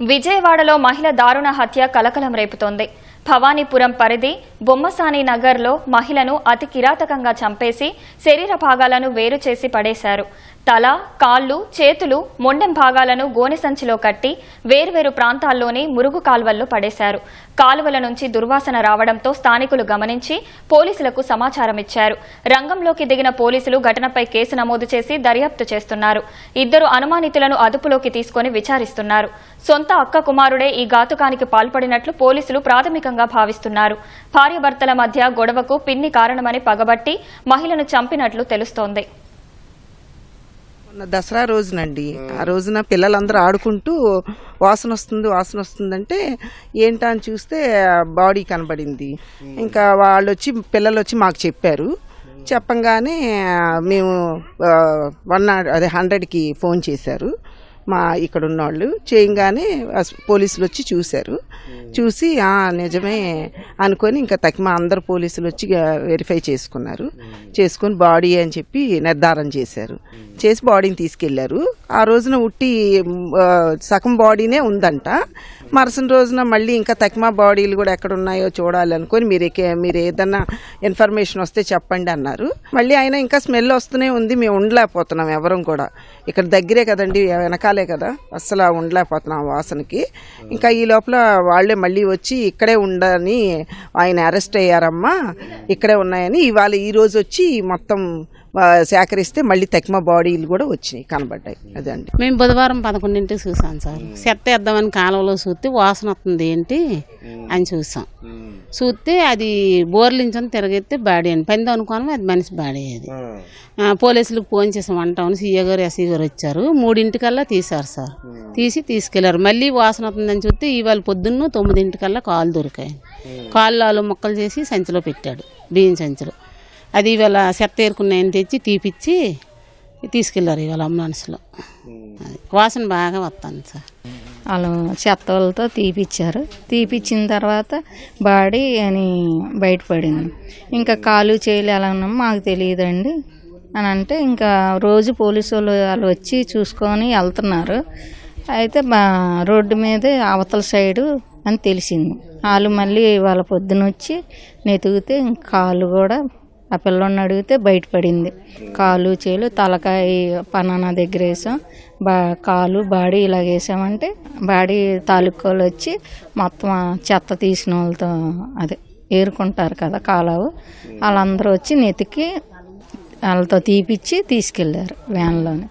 విజయవాడలో మహిళ దారుణ హత్య కలకలం రేపుతోంది. భవానీపురం పరిధి బొమ్మసాని నగర్లో మహిళను అతి కిరాతకంగా చంపేసి శరీర భాగాలను వేరు చేసి పడేశారు. తల కాళ్ళు చేతులు మొండెం భాగాలను గోనె సంచిలో కట్టి వేర్వేరు ప్రాంతాల్లోని మురుగు కాల్వల్లో పడేశారు. కాలువల నుంచి దుర్వాసన రావడంతో స్థానికులు గమనించి పోలీసులకు సమాచారం ఇచ్చారు. రంగంలోకి దిగిన పోలీసులు ఘటనపై కేసు నమోదు చేసి దర్యాప్తు చేస్తున్నారు. ఇద్దరు అనుమానితులను అదుపులోకి తీసుకొని విచారిస్తున్నారు. సొంత అక్క కుమారుడే ఈ ఘాతుకానికి పాల్పడినట్లు పోలీసులు ప్రాథమికంగా భావిస్తున్నారు. భార్యాభర్తల మధ్య గొడవకు పిన్ని కారణమని పగబట్టి మహిళను చంపినట్లు తెలుస్తోంది. దసరా రోజునండి. ఆ. రోజున పిల్లలందరూ ఆడుకుంటూ వాసన వస్తుంది వాసన వస్తుందంటే ఏంటా అని చూస్తే బాడీ కనబడింది. ఇంకా వాళ్ళు వచ్చి పిల్లలు వచ్చి మాకు చెప్పారు. చెప్పంగానే మేము వన్ అదే హండ్రెడ్కి ఫోన్ చేశారు. మా ఇక్కడ ఉన్నవాళ్ళు చేయంగానే పోలీసులు వచ్చి చూశారు. చూసి "ఆ, నిజమే అనుకొని ఇంకా తక్కిమ అందరు పోలీసులు వచ్చి వెరిఫై చేసుకున్నారు. చేసుకొని బాడీ అని చెప్పి నిర్ధారణ చేశారు. చేసి బాడీని తీసుకెళ్ళారు. ఆ రోజున ఉట్టి సగం బాడీనే ఉందంట. మరుసటి రోజున మళ్ళీ ఇంకా తక్మా బాడీలు కూడా ఎక్కడ ఉన్నాయో చూడాలి అనుకొని మీరు మీరు ఏదన్నా ఇన్ఫర్మేషన్ వస్తే చెప్పండి అన్నారు. మళ్ళీ ఆయన ఇంకా స్మెల్ వస్తూనే ఉంది మేము ఉండలేకపోతున్నాం ఎవరం కూడా. ఇక్కడ దగ్గరే కదండి వెనకాలే కదా. అస్సలు ఉండలేకపోతున్నాం వాసనకి. ఇంకా ఈ లోపల వాళ్ళే మళ్ళీ వచ్చి ఇక్కడే ఉండని ఆయన అరెస్ట్ అయ్యారమ్మా ఇక్కడే ఉన్నాయని ఇవాళ ఈ రోజు వచ్చి మొత్తం సేకరిస్తే మళ్ళీ తక్కిమ బాడీలు కూడా వచ్చినాయి కనబడ్డాయి. అదండి మేము బుధవారం పదకొండింటికి చూసాం సార్. చెత్త వేద్దామని కాలువలో చూస్తే వాసన వస్తుంది ఏంటి అని చూసాం. చూస్తే అది బోర్లించని తిరగెత్తే బాడీ అని. పంది అనుకోని అది మనిషి బాడీ అది. ఆ, పోలీసులకు ఫోన్ చేసాం అంటామని సీఏ గారు ఎస్సీ గారు వచ్చారు. మూడింటికల్లా తీశారు సార్. తీసి తీసుకెళ్ళారు. మళ్ళీ వాసన వస్తుందని చూస్తే ఇవాళ పొద్దున్న తొమ్మిదింటికల్లా కాలు దొరికాయి. కాళ్ళు ఆలు మొక్కలు చేసి సంచిలో పెట్టాడు. బియ్యం సంచిలో. అది ఇవాళ చెత్త ఏరుకున్నాయని తెచ్చి తీపిచ్చి తీసుకెళ్ళారు ఇవాళ అంబులెన్స్లో అది. వాసన బాగా వస్తుంది సార్. వాళ్ళు చెత్త వాళ్ళతో తీపిచ్చారు. తీపిచ్చిన తర్వాత బాడీ అని బయటపడింది ఇంకా కాలు చేయలు ఎలా ఉన్నామో మాకు తెలియదండి. అని అంటే ఇంకా రోజు పోలీసు వాళ్ళు వాళ్ళు వచ్చి చూసుకొని వెళ్తున్నారు. అయితే బా రోడ్డు మీదే అవతల సైడు అని తెలిసింది. వాళ్ళు మళ్ళీ వాళ్ళ పొద్దున వచ్చి నెతికితే ఇంక కాలు కూడా ఆ పిల్లోడిని అడిగితే బయటపడింది కాలు చేలు తలకాయ పనానా దగ్గర వేసాం. బా కాలు బాడీ ఇలా వేసామంటే బాడీ తాలూకోలు వచ్చి మొత్తం చెత్త తీసిన వాళ్ళతో అదే ఏరుకుంటారు కదా కాలువ. వాళ్ళందరూ వచ్చి నెతికి వాళ్ళతో తీపిచ్చి తీసుకెళ్ళారు వ్యాన్లోనే.